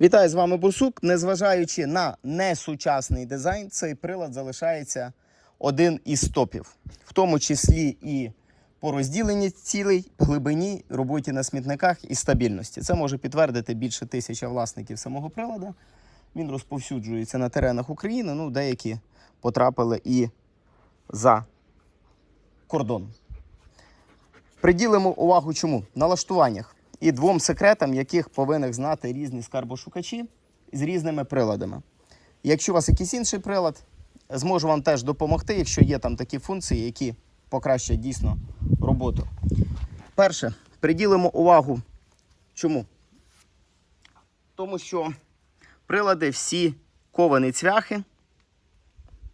Вітаю з вами Бурсук. Незважаючи на несучасний дизайн, цей прилад залишається один із топів, в тому числі і по розділенні цілей, глибині, роботі на смітниках і стабільності. Це може підтвердити більше тисячі власників самого приладу. Він розповсюджується на теренах України. Ну, деякі потрапили і за кордон. Приділимо увагу чому? Налаштуваннях і двом секретам, яких повинні знати різні скарбошукачі з різними приладами. Якщо у вас якийсь інший прилад, зможу вам теж допомогти, якщо є там такі функції, які покращать дійсно роботу. Перше, приділимо увагу. Чому? Тому що прилади всі ковані цвяхи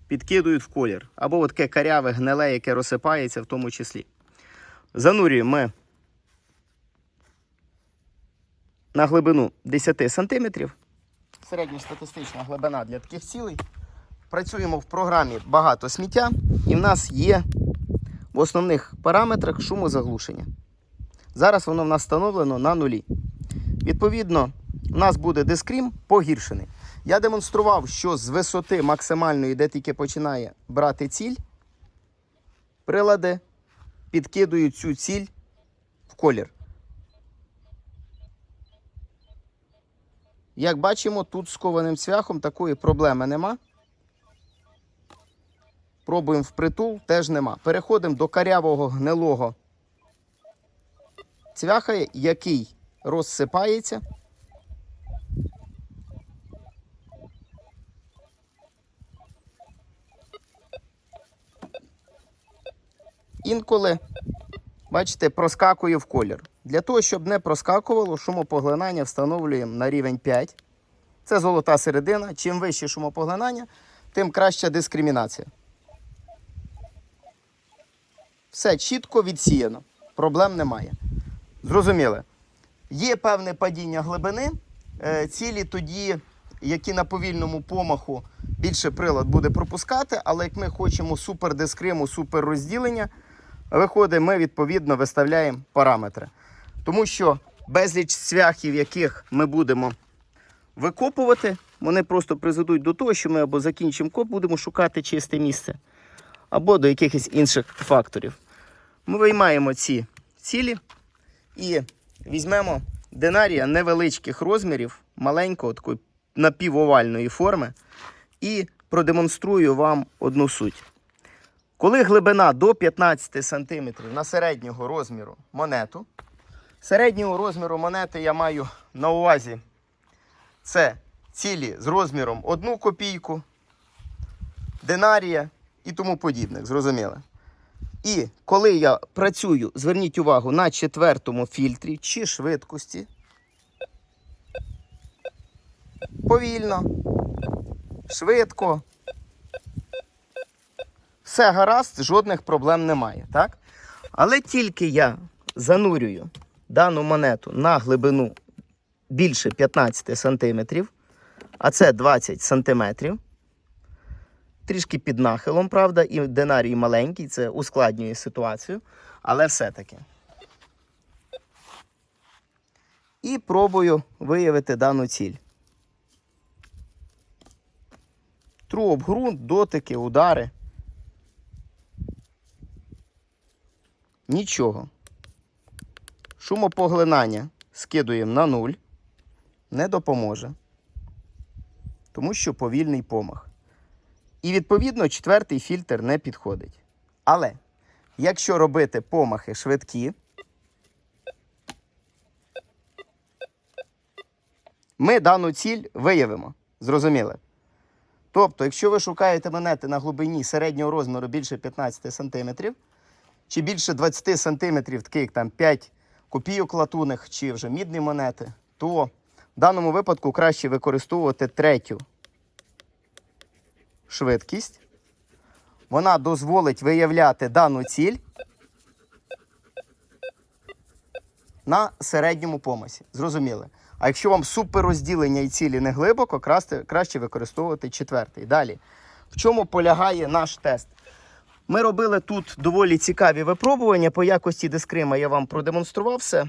підкидують в колір. Або таке каряве гниле, яке розсипається в тому числі. Занурюємо ми на глибину 10 см. Середньостатистична глибина для таких цілей. Працюємо в програмі багато сміття, і в нас є в основних параметрах шумозаглушення. Зараз воно в нас встановлено на нулі. Відповідно, у нас буде дискрім погіршений. Я демонстрував, що з висоти максимальної, де тільки починає брати ціль, прилади підкидують цю ціль в колір. Як бачимо, тут з кованим цвяхом такої проблеми нема. Пробуємо впритул, теж нема. Переходимо до карявого гнилого цвяха, який розсипається. Інколи, бачите, проскакує в колір. Для того, щоб не проскакувало, шумопоглинання встановлюємо на рівень 5. Це золота середина. Чим вище шумопоглинання, тим краща дискримінація. Все чітко відсіяно. Проблем немає. Зрозуміли. Є певне падіння глибини. Е, Цілі тоді, які на повільному помаху більше прилад буде пропускати, але як ми хочемо супер дискриму, супер розділення, виходить, ми відповідно виставляємо параметри. Тому що безліч цвяхів, яких ми будемо викопувати, вони просто призведуть до того, що ми або закінчимо коп, будемо шукати чисте місце, або до якихось інших факторів. Ми виймаємо ці цілі і візьмемо динарія невеличких розмірів, маленького такої напівовальної форми, і продемонструю вам одну суть. Коли глибина до 15 см на середнього розміру монету, середнього розміру монети я маю на увазі це цілі з розміром 1 копійку, динарія і тому подібних, зрозуміло. І коли я працюю, зверніть увагу на четвертому фільтрі чи швидкості, повільно, швидко, все гаразд, жодних проблем немає. Так? Але тільки я занурюю дану монету на глибину більше 15 см, а це 20 см. Трішки під нахилом, правда, і динарій маленький, це ускладнює ситуацію, але все-таки. І пробую виявити дану ціль. Тру об ґрунт, дотики, удари. Нічого. Шумопоглинання скидуємо на нуль. Не допоможе. Тому що повільний помах. І відповідно четвертий фільтр не підходить. Але якщо робити помахи швидкі, ми дану ціль виявимо. Зрозуміли? Тобто, якщо ви шукаєте монети на глибині середнього розміру більше 15 см, чи більше 20 см, таких там 5 копійок латунних, чи вже мідні монети, то в даному випадку краще використовувати третю швидкість. Вона дозволить виявляти дану ціль на середньому помасі. Зрозуміли? А якщо вам супер розділення і цілі не глибоко, краще використовувати четвертий. Далі. В чому полягає наш тест? Ми робили тут доволі цікаві випробування по якості дискрима. Я вам продемонстрував все.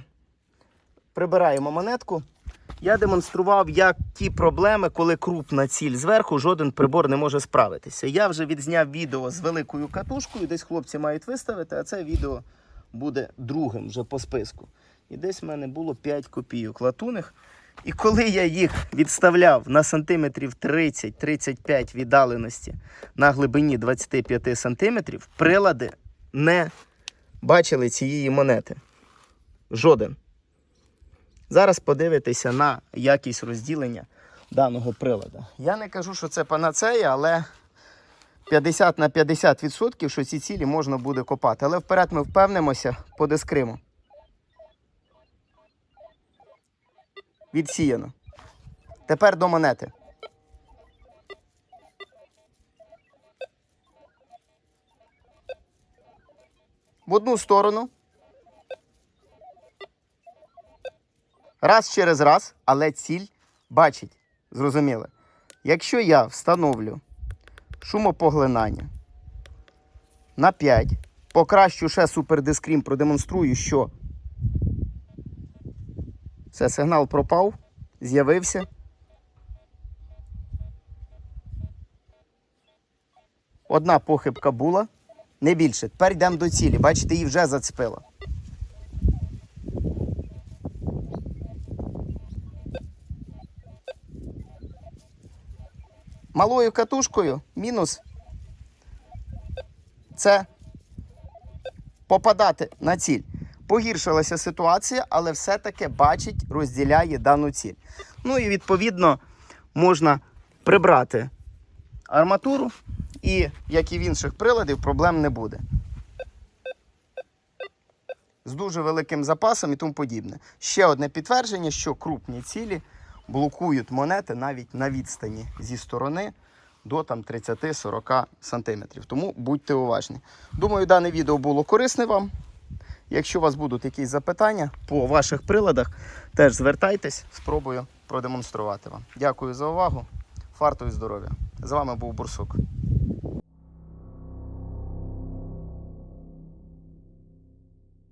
Прибираємо монетку Я демонстрував, як ті проблеми, коли крупна ціль зверху, жоден прибор не може справитися. Я вже відзняв відео з великою катушкою, десь хлопці мають виставити, а це відео буде другим вже по списку. І десь в мене було 5 копійок латуних. І коли я їх відставляв на сантиметрів 30-35 віддаленості на глибині 25 сантиметрів, прилади не бачили цієї монети. Жоден. Зараз подивитися на якість розділення даного прилада. Я не кажу, що це панацея, але 50 на 50%, що ці цілі можна буде копати. Але вперед ми впевнимося по дискриму. Відсіяно. Тепер до монети. В одну сторону. Раз через раз, але ціль бачить. Зрозуміло. Якщо я встановлю шумопоглинання на 5, покращу ще супердискрім, продемонструю, що все, сигнал пропав, з'явився. Одна похибка була, не більше. Тепер йдемо до цілі. Бачите, її вже зацепило. Малою катушкою мінус це попадати на ціль. Погіршилася ситуація, але все-таки бачить, розділяє дану ціль. Ну і відповідно можна прибрати арматуру, і, як і в інших приладів, проблем не буде. З дуже великим запасом і тому подібне. Ще одне підтвердження, що крупні цілі блокують монети навіть на відстані зі сторони до там 30-40 сантиметрів. Тому будьте уважні. Думаю, дане відео було корисне вам. Якщо у вас будуть якісь запитання по ваших приладах, теж звертайтесь, спробую продемонструвати вам. Дякую за увагу. Фарту і здоров'я. З вами був Бурсук.